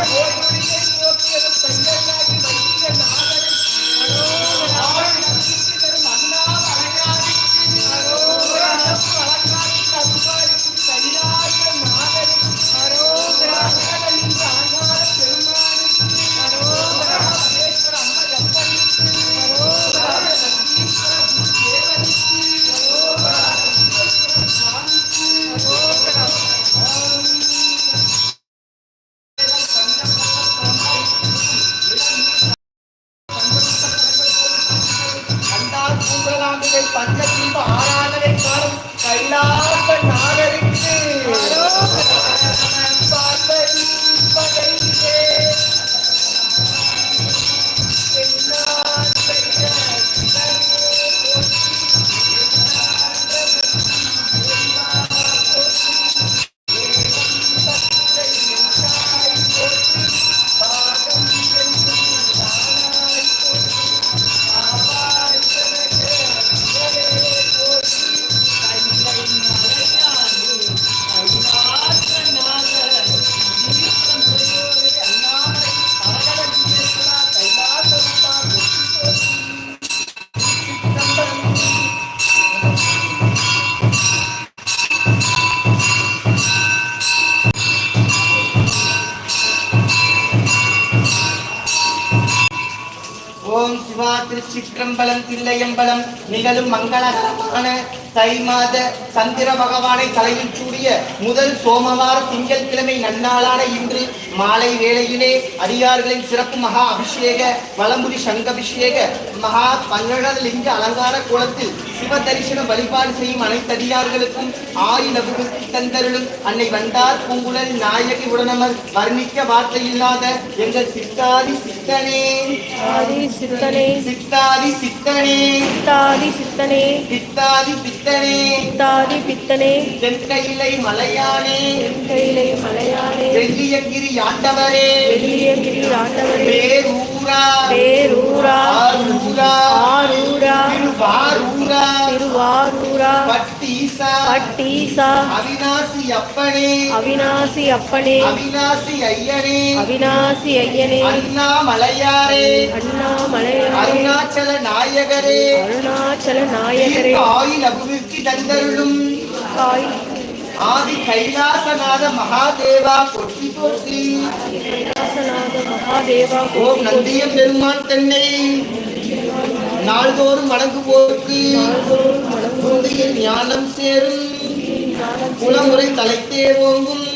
ஓடி ஓடி ஓடி அது தங்களாக Allah திருச்சிற்றம்பலம் தில்லையம்பலம் நிகழும் மங்களகரமான தை மாத சந்திர பகவானை தலையில் சூடிய முதல் சோமவார திங்கட்கிழமை நன்னாளான இன்று மாலை வேளையிலே அடியார்களின் சிறப்பு மகா அபிஷேக வலம்புரி சங்கபிஷேக மகா பன்னட லிங்க அலங்கார கோலத்தில் சிவ தரிசன வழிபாடு செய்யும் அனைத்து அடியார்களுக்கும் ஆயுள் அபிவிருத்தி தந்தருளும். அன்னை வந்தார் பூங்குழல் நாயகி உடனமர் வர்ணிக்க வார்த்தை இல்லாத எங்கள் சித்தாதி சித்தனே. சித்தனே. சித்தாதி சித்தனே. சித்தாதி சித்தனே. பித்தாதி பித்தனே. சித்தாதி பித்தனே. தென்கையிலை மலையானே கையிலே மலையானே வெள்ளியங்கிரி ஆண்டவரே. வெளியகிரி ஆண்டவரே. பேரூரா. பேரூரா. ஆரூரா. ஆரூரா. திருவாரூரா. திருவாரூரா. பட்டீசா. பட்டீசா. அவிநாசி அப்பனே. அவிநாசி அப்பனே. அவிநாசி ஐயனே. அவிநாசி ஐயனே. அண்ணாமலையாரே. அண்ணாமலையாரே. அருணாச்சல நாயகரே. அருணாச்சல நாயகரே. ஆயுள் அபிவிருத்தி தந்தருளும். காய் ஆதி கைலாசநாத மகாதேவா போற்றி போற்றி ஓம் நந்தியம் பெருமான் தென்னை. நாள்தோறும் வணங்குவோருக்கு புந்தியில் ஞானம் சேரும். குலமுறை தலைத்தே ஓங்கும்.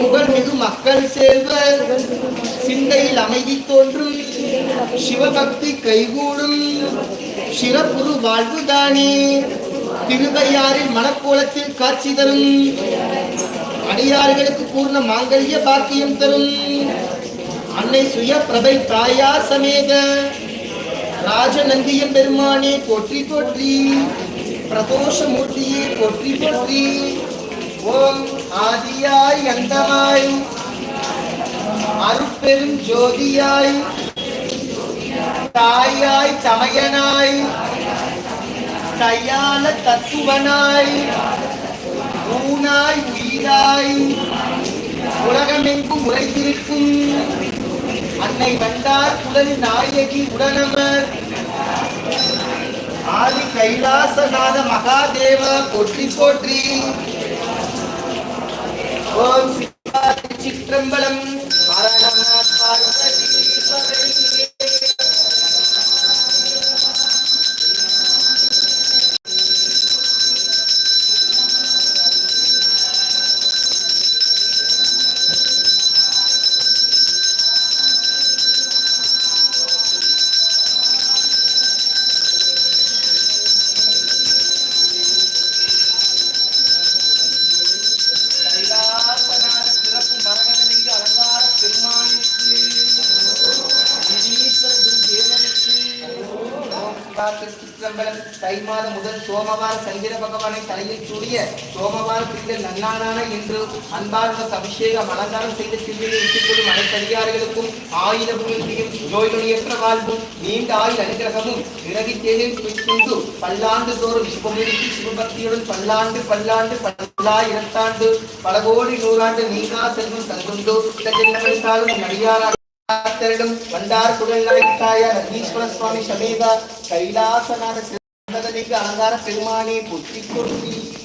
புகழ்மிகு மக்கள் சேர்வர் சிந்தையில் அமைதி தோன்றும். சிவபக்தி கைகூடும். சிறப்புரு வாழ்வுதானே திருவையாறில் மணக்கோலத்தில் காட்சி தரும். அடியார்களுக்கு பூர்ண மாங்கல்ய பாக்கியம் தரும். அன்னை சுய பிரபை தாயார் சமேத. ராஜநந்தியம் பெருமானே போற்றி போற்றி. பிரதோஷமூர்த்தியே போற்றி போற்றி. ஓம் ஆதியாய் அந்தமாய். அருப்பெரும் ஜோதியாய். தாயாய் தமையனாய். தயால தத்துவனாய் ஊனாய் உயிராய் உலகமெங்கும் உரைத்திருக்கும் அன்னை வந்தார் குடல் நாயகி உடனமர் ஆதி கைலாசநாத மகாதேவ போற்றி போற்றி. ஓம் சித்திரம்பலம் சிற்றம்பலம் பார்வதி. ஓம் சிவார்த்த தை மாதம் முதல் சோமவார சந்திர பகவானை தலையில் சூடிய சோமவார திங்கள் நன்னாளான இன்று அன்பார்ந்த அபிஷேகம் அலங்காரம் செய்த சிந்தையை இட்டுக்கொள்ளும் அனைத்தடியார்களுக்கும் ஆயுத பூமியும் நோய்நொடியற்ற வாழ்வும் நீண்ட ஆயுள் அனுகிரகமும் இறகி தேர்ந்து பல்லாண்டு தோறும் சிவமுடிக்கு சிவபக்தியுடன் பல்லாண்டு பல்லாண்டு பல்லாயிரத்தாண்டு பல கோடி நூறாண்டு நீங்கா செல்வம் தந்துண்டு. ஜென்மத்தாலும் நடிகாராக காத்தரிடம் வண்டார் குடல் நாயக்காய நந்தீஸ்வர சுவாமி சமேத கைலாசநாத சிறந்த அலங்கார பெருமானே புத்தி கொட்டி